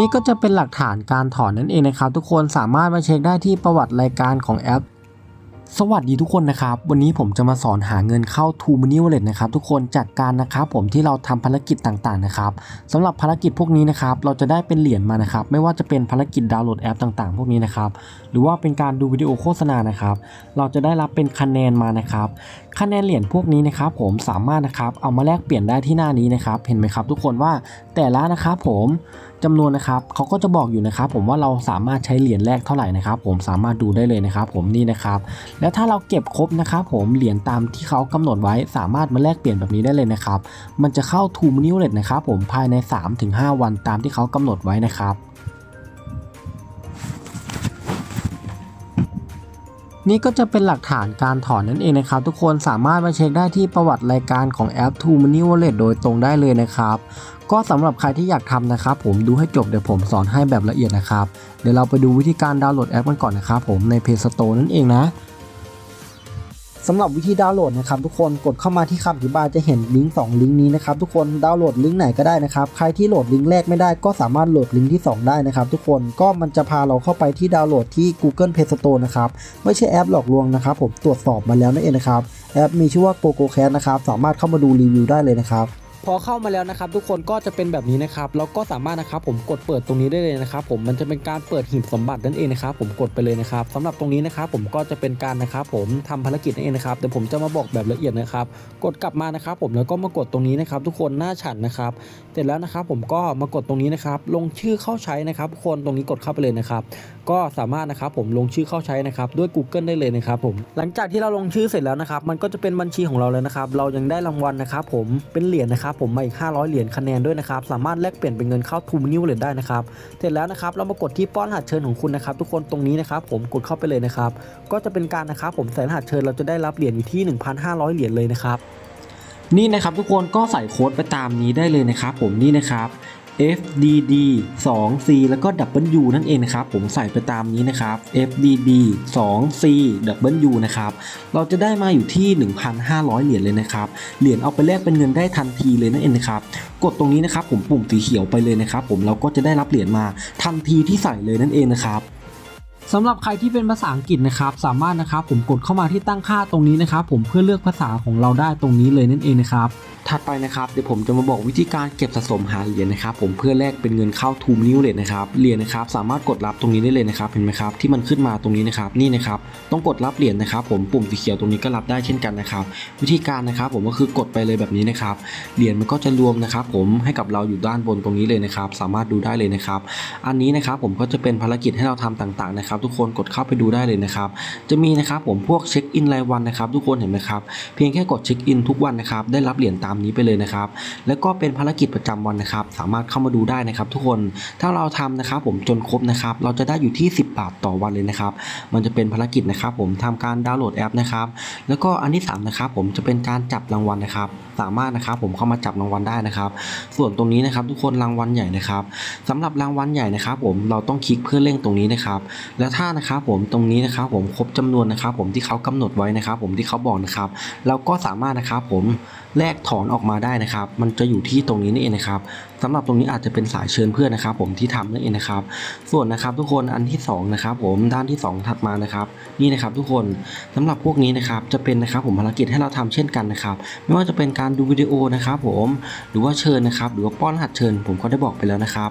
นี่ก็จะเป็นหลักฐานการถอนนั่นเองนะครับทุกคนสามารถมาเช็คได้ที่ประวัติรายการของแอป สวัสดีทุกคนนะครับ วันนี้ผมจะมาสอนหาเงินเข้า t ูมินิวเลตนะครับทุกคนจากการนะครับผมที่เราทำภารกิจต่างๆนะครับสำหรับภารกิจพวกนี้นะครับเราจะได้เป็นเหรียญมานะครับไม่ว่าจะเป็นภารกิจดาวน์โหลดแอปต่างๆ พวกนี้นะครับหรือว่าเป็นการดูวิดีโอโฆษณานะครับเราจะได้รับเป็นคะแนนมานะครับคะแนนเหรียญพวกนี้นะครับผมสามารถนะครับเอามาแลกเปลี่ยนได้ที่หน้านี้นะครับ เห็นไหมครับ ทุกคนว่าแต่ละนะครับผมจำนวนนะครับเขาก็จะบอกอยู่นะครับ ผมว่าเราสามารถใช้เหรียญแรกเท่าไหร่นะครับ ผมสามารถดูได้เลยนะครับ ผมนี่นะครับ แล้วถ้าเราเก็บครบนะครับ ผมเหรียญตามที่เขากำหนดไว้สามารถมาแลกเปลี่ยนแบบนี้ได้เลยนะครับ มันจะเข้า t ูมนิวเลตนะครับ ผมภายใน 3-5 วันตามที่เขากำหนดไว้นะครับ นี่ก็จะเป็นหลักฐานการถอนนั่นเองนะครับทุกคนสามารถมาเช็คได้ที่ประวัติรายการของแอป t ูมินิวเลตโดยตรงได้เลยนะครับ ก็สำหรับใครที่อยากทำนะครับ ผมดูให้จบเดี๋ยวผมสอนให้แบบละเอียดนะครับ เดี๋ยวเราไปดูวิธีการดาวน์โหลดแอปกันก่อนนะครับผมใน Play Store นั่นเองนะ สำหรับวิธีดาวน์โหลดนะครับทุกคนกดเข้ามาที่คำอธิบายจะเห็นลิงก์2ลิงก์นี้นะครับทุกคนดาวน์โหลดลิงก์ไหนก็ได้นะครับใครที่โหลดลิงก์แรกไม่ได้ก็สามารถโหลดลิงก์ที่ 2 ได้นะครับทุกคนก็มันจะพาเราเข้าไปที่ดาวน์โหลดที่ Google Play Store นะครับไม่ใช่แอปหลอกลวงนะครับผมตรวจสอบมาแล้วนั่นเองนะครับแอปมีชื่อว่า GoGoCast นะครับสามารถเข้ามาดูรีวิวได้เลยนะครับ พอเข้ามาแล้วนะครับทุกคนก็จะเป็นแบบนี้นะครับแล้วก็สามารถนะครับผมกดเปิดตรงนี้ได้เลยนะครับผมมันจะเป็นการเปิดหีบสมบัตินั่นเองนะครับผมกดไปเลยนะครับสำหรับตรงนี้นะครับผมก็จะเป็นการนะครับผมทำภารกิจนั่นเองนะครับเดี๋ยวผมจะมาบอกแบบละเอียดนะครับ กดกลับมานะครับผมแล้วก็มากดตรงนี้นะครับทุกคนหน้าฉันนะครับเสร็จแล้วนะครับผมก็มากดตรงนี้นะครับลงชื่อเข้าใช้นะครับทุกคนตรงนี้กดเข้าไปเลยนะครับก็สามารถนะครับผมลงชื่อเข้าใช้นะครับด้วย Google ได้เลยนะครับผมหลังจากที่เราลงชื่อเสร็จแล้วนะครับมันก็จะเป็นบัญชีของเราเลยนะครับเรายังได้รางวัลนะครับผมเป็นเหรียญนะครับผมมาอีก 500 เหรียญคะแนนด้วยนะครับสามารถแลกเปลี่ยนเป็นเงินเข้าทูมนิวเลยได้นะครับเสร็จแล้วนะครับเรามากดที่ป้อนรหัสเชิญของคุณนะครับทุกคนตรงนี้นะครับผมกดเข้าไปเลยนะครับก็จะเป็นการนะครับผมใส่รหัสเชิญเราจะได้รับเหรียญอยู่ที่ 1,500 เหรียญเลยนะครับนี่นะครับทุกคนก็ใส่โค้ดไปตามนี้ได้เลยนะครับผมนี่นะครับ FDD 2 C แล้วก็ W นั่นเองนะครับ ผมใส่ไปตามนี้นะครับ FDD 2 C W นะครับเราจะได้มาอยู่ที่ 1,500 เหรียญเลยนะครับ เหรียญเอาไปแลกเป็นเงินได้ทันทีเลยนั่นเองนะครับกดตรงนี้นะครับผมปุ่มสีเขียวไปเลยนะครับ ผมเราก็จะได้รับเหรียญมาทันทีที่ใส่เลยนั่นเองนะครับ สำหรับใครที่เป็นภาษาอังกฤษนะครับสามารถนะครับผมกดเข้ามาที่ตั้งค่าตรงนี้นะครับผมเพื่อเลือกภาษาของเราได้ตรงนี้เลยนั่นเองนะครับถัดไปนะครับเดี๋ยวผมจะมาบอกวิธีการเก็บสะสมหาเหรียญนะครับผมเพื่อแลกเป็นเงินเข้าทูมนิวเลตนะครับเหรียญนะครับสามารถกดรับตรงนี้ได้เลยนะครับเห็นไหมครับที่มันขึ้นมาตรงนี้นะครับนี่นะครับต้องกดรับเหรียญนะครับ ผมปุ่มสีเขียวตรงนี้ก็รับได้เช่นกันนะครับวิธีการนะครับผมก็คือกดไปเลยแบบนี้นะครับเหรียญมันก็จะรวมนะครับผมให้กับเราอยู่ด้านบนตรงนี้เลยนะครับสามารถดูได้เลยนะครับอันนี้นะครับผมก็จะเป็นภารกิจให้เราทำต่างๆนะครับทุกคนกดเข้าไปดูได้เลยนะครับ จะมีนะครับผมพวกเช็คอินรายวันนะครับ ทุกคนเห็นไหมครับ เพียงแค่กดเช็คอินทุกวันนะครับ ได้รับเหรียญตามนี้ไปเลยนะครับ แล้วก็เป็นภารกิจประจำวันนะครับ สามารถเข้ามาดูได้นะครับ ทุกคน ถ้าเราทำนะครับผมจนครบนะครับ เราจะได้อยู่ที่ 10 บาทต่อวันเลยนะครับ มันจะเป็นภารกิจนะครับผมทำการดาวน์โหลดแอปนะครับ แล้วก็อันที่3นะครับผมจะเป็นการจับรางวัลนะครับ สามารถนะครับผมเข้ามาจับรางวัลได้นะครับ ส่วนตรงนี้นะครับ ทุกคนรางวัลใหญ่นะครับสำหรับรางวัลใหญ่นะครับ ผมเราต้องคลิกเพื่อเร่งตรงนี้นะครับ แล้วถ้านะครับผมตรงนี้นะครับผมครบจำนวนนะครับผมที่เขากำหนดไว้นะครับ ผมที่เขาบอกนะครับ เราก็สามารถนะครับผมแลกถอนออกมาได้นะครับ มันจะอยู่ที่ตรงนี้นี่เองนะครับสำหรับตรงนี้อาจจะเป็นสายเชิญเพื่อนนะครับ ผมที่ทำนั่นเองนะครับ ส่วนนะครับทุกคนอันที่สองนะครับผมด้านที่สองถัดมานะครับ นี่นะครับทุกคนสำหรับพวกนี้นะครับจะเป็นนะครับผมภารกิจให้เราทำเช่นกันนะครับ ไม่ว่าจะเป็นการดูวิดีโอนะครับ ผมหรือว่าเชิญนะครับ หรือว่าป้อนรหัดเชิญ ผมก็ได้บอกไปแล้วนะครับ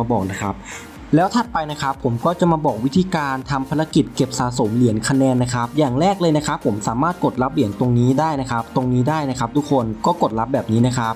มาบอกนะครับแล้วถัดไปนะครับผมก็จะมาบอกวิธีการทำภารกิจเก็บสะสมเหรียญคะแนนนะครับ อย่างแรกเลยนะครับ ผมสามารถกดรับเหรียญตรงนี้ได้นะครับ ตรงนี้ได้นะครับ ทุกคนก็กดรับแบบนี้นะครับ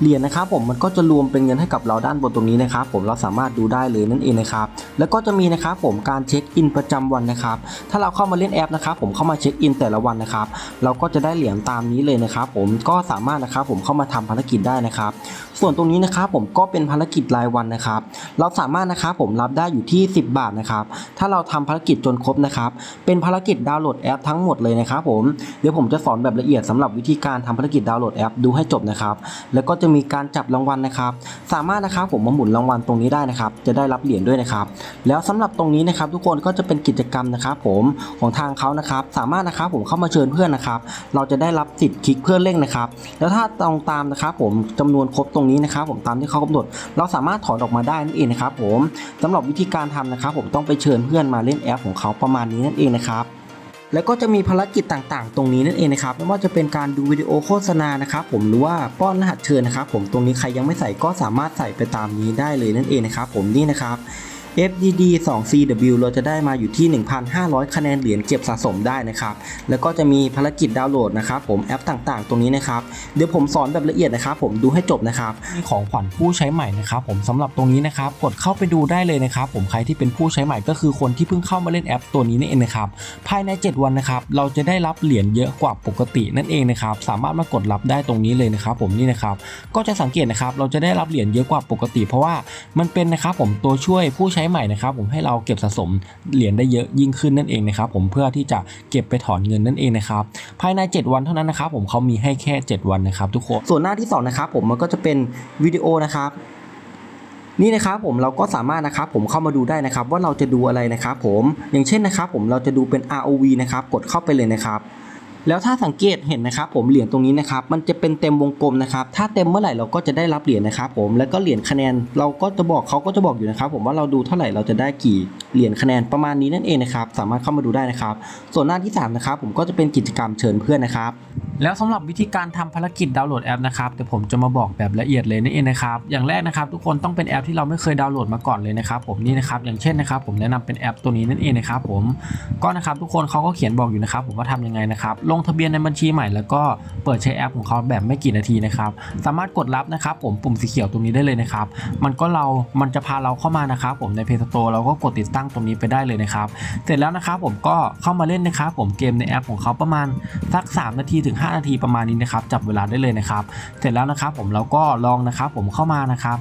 เหรียญนะครับผมมันก็จะรวมเป็นเงินให้กับเราด้านบนตรงนี้นะครับผมเราสามารถดูได้เลยนั่นเองนะครับแล้วก็จะมีนะครับผมการเช็คอินประจำวันนะครับถ้าเราเข้ามาเล่นแอปนะครับผมเข้ามาเช็คอินแต่ละวันนะครับเราก็จะได้เหรียญตามนี้เลยนะครับผมก็สามารถนะครับผมเข้ามาทำภารกิจได้นะครับส่วนตรงนี้นะครับผมก็เป็นภารกิจรายวันนะครับ เราสามารถนะครับผมรับได้อยู่ที่ 10 บาทนะครับ ถ้าเราทำภารกิจจนครบนะครับ เป็นภารกิจดาวน์โหลดแอปทั้งหมดเลยนะครับผมเดี๋ยวผมจะสอนแบบละเอียดสำหรับวิธีการทำภารกิจดาวน์โหลดแอปดูให้จบนะครับ แล้วก็จะะมีการจับรางวัลนะครับ สามารถนะครับผมมาหมุนรางวัลตรงนี้ได้นะครับ จะได้รับเหรียญด้วยนะครับ แล้วสำหรับตรงนี้นะครับทุกคนก็จะเป็นกิจกรรมนะครับผมของทางเขานะครับ สามารถนะครับผมเข้ามาเชิญเพื่อนนะครับ เราจะได้รับสิทธิ์คลิกเพื่อนเร่งนะครับ แล้วถ้าตรงตามนะครับผมจำนวนครบตรงนี้นะครับ ผมตามที่เขากำหนด เราสามารถถอนออกมาได้นั่นเองนะครับผมสำหรับวิธีการทำนะครับ ผมต้องไปเชิญเพื่อนมาเล่นแอปของเขาประมาณนี้นั่นเองนะครับ แล้วก็จะมีภารกิจต่างๆ ตรงนี้นั่นเองนะครับไม่ว่าจะเป็นการดูวิดีโอโฆษณานะครับผมหรือว่าป้อนรหัสเชิญนะครับผมตรงนี้ใครยังไม่ใส่ก็สามารถใส่ไปตามนี้ได้เลยนั่นเองนะครับผมนี่นะครับ FDD 2 CW เราจะได้มาอยู่ที่ 1,500 คะแนนเหรียญเก็บสะสมได้นะครับ แล้วก็จะมีภารกิจดาวน์โหลดนะครับผมแอปต่างๆ ตรงนี้นะครับ เดี๋ยวผมสอนแบบละเอียดนะครับ ผมดูให้จบนะครับ ของขวัญผู้ใช้ใหม่นะครับ ผมสำหรับตรงนี้นะครับ กดเข้าไปดูได้เลยนะครับ ผมใครที่เป็นผู้ใช้ใหม่ก็คือคนที่เพิ่งเข้ามาเล่นแอปตัวนี้นี่เองนะครับ ภายใน 7 วันนะครับ เราจะได้รับเหรียญเยอะกว่าปกตินั่นเองนะครับ สามารถมากดรับได้ตรงนี้เลยนะครับ ผมนี่นะครับ ก็จะสังเกตนะครับ เราจะได้รับเหรียญเยอะกว่าปกติ เพราะว่ามันเป็นนะครับผมตัวช่วยผู้ใช้ใหม่นะครับผมให้เราเก็บสะสมเหรียญได้เยอะยิ่งขึ้นนั่นเองนะครับผมเพื่อที่จะเก็บไปถอนเงินนั่นเองนะครับภายใน 7 วันเท่านั้นนะครับผมเขามีให้แค่ 7 วันนะครับทุกคนส่วนหน้าที่สองนะครับผมมันก็จะเป็นวิดีโอนะครับนี่นะครับผมเราก็สามารถนะครับผมเข้ามาดูได้นะครับว่าเราจะดูอะไรนะครับผมอย่างเช่นนะครับผมเราจะดูเป็น ROV นะครับกดเข้าไปเลยนะครับ แล้วถ้าสังเกตเห็นนะครับผมเหรียญตรงนี้นะครับมันจะเป็นเต็มวงกลมนะครับถ้าเต็มเมื่อไหร่เราก็จะได้รับเหรียญนะครับผมแล้วก็เหรียญคะแนนเราก็จะบอกเขาก็จะบอกอยู่นะครับผมว่าเราดูเท่าไหร่เราจะได้กี่เหรียญคะแนนประมาณนี้นั่นเองนะครับสามารถเข้ามาดูได้นะครับ ส่วนหน้าที่สามนะครับผมก็จะเป็นกิจกรรมเชิญเพื่อนนะครับ แล้วสำหรับวิธีการทำภารกิจดาวน์โหลดแอปนะครับเดี๋ยวผมจะมาบอกแบบละเอียดเลยนั่นเองนะครับอย่างแรกนะครับทุกคนต้องเป็นแอปที่เราไม่เคยดาวน์โหลดมาก่อนเลยนะครับผมนี่นะครับอย่างเช่นนะครับผมแนะนำเป็นแอปตัวนี้นั่นเองนะครับผมก็นะครับทุกคนเขาก็เขียนบอกอยู่นะครับผมว่าทำยังไงนะครับลงทะเบียนในบัญชีใหม่แล้วก็เปิดใช้แอปของเขาแบบไม่กี่นาทีนะครับสามารถกดรับนะครับผมปุ่มสีเขียวตรงนี้ได้เลยนะครับมันก็เรา มันจะพาเราเข้ามานะครับผมใน Play Store เราก็กดติดตั้งตรงนี้ไปได้เลยนะครับเสร็จแล้วนะครับผมก็เข้ามาเล่นนะครับผมเกมในแอปของเขาประมาณสัก 3 นาทีถึง5 5 นาทีประมาณนี้นะครับจับเวลาได้เลยนะครับ เสร็จแล้วนะครับผมเราก็ลองนะครับผมเข้ามานะครับ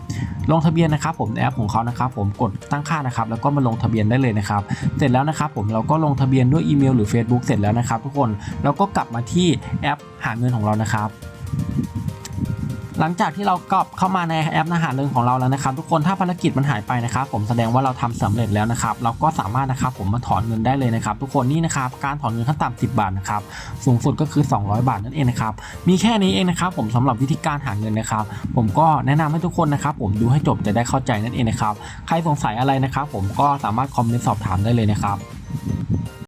ลงทะเบียนนะครับผมแอปของเขานะครับผมกดตั้งค่านะครับแล้วก็มาลงทะเบียนได้เลยนะครับ เสร็จแล้วนะครับผมเราก็ลงทะเบียนด้วยอีเมลหรือ Facebook เสร็จแล้วนะครับ ทุกคนเราก็กลับมาที่แอปหาเงินของเรานะครับ หลังจากที่เรากลับเข้ามาในแอปอาหารเริงของเราแล้วนะครับทุกคนถ้าภารกิจมันหายไปนะครับผมแสดงว่าเราทำสำเร็จแล้วนะครับเราก็สามารถนะครับผมมาถอนเงินได้เลยนะครับทุกคนนี่นะครับการถอนเงินขั้นต่ำ10 บาทนะครับสูงสุดก็คือ 200 บาทนั่นเองนะครับมีแค่นี้เองนะครับผมสำหรับวิธีการหาเงินนะครับ ผมก็แนะนำให้ทุกคนนะครับผมดูให้จบจะได้เข้าใจนั่นเองนะครับใครสงสัยอะไรนะครับผมก็สามารถคอมเมนต์สอบถามได้เลยนะครับ